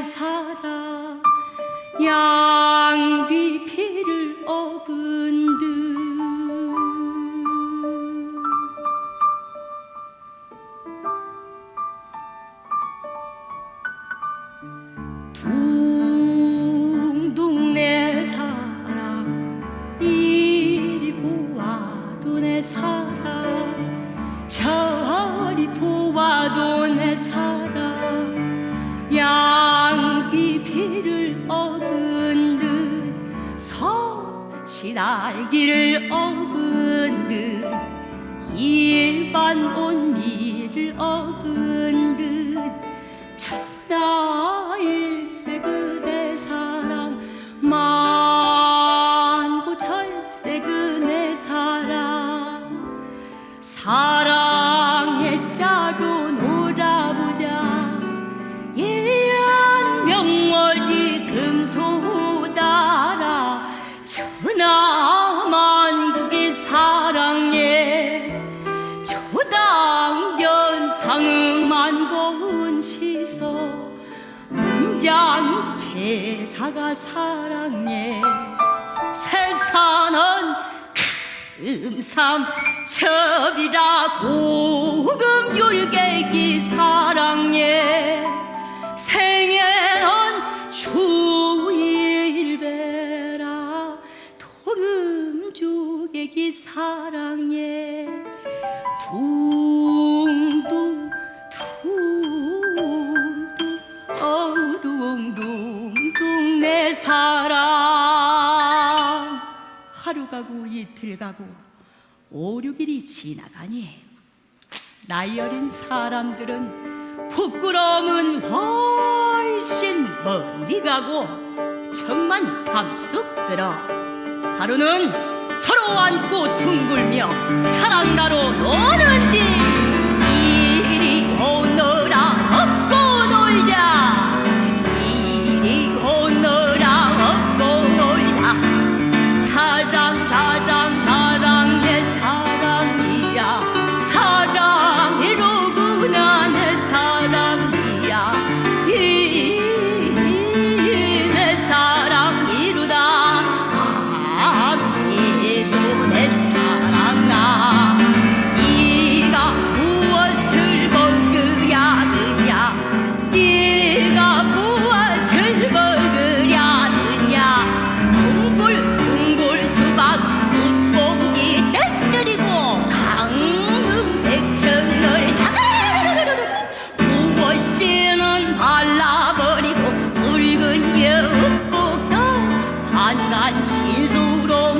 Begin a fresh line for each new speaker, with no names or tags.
사랑 양귀 시날기를 업은 듯 일반 온미를 업은 듯 천하일세 그대 사랑 만고 철세 그대 사랑. 사랑 천하만국이 사랑해 초당변 상응만 고운 시서 문장 제사가 사랑해 세상은 금삼첩이라 고금 율객 사랑해 둥둥 둥둥 어우 둥둥둥 내 사랑. 하루 가고 이틀 가고 오륙일이 지나가니 나이 어린 사람들은 부끄러움은 훨씬 멀리 가고 정만 감쑥 들어. 하루는 서로 안고 둥글며 사랑나로 노는 반간 진수로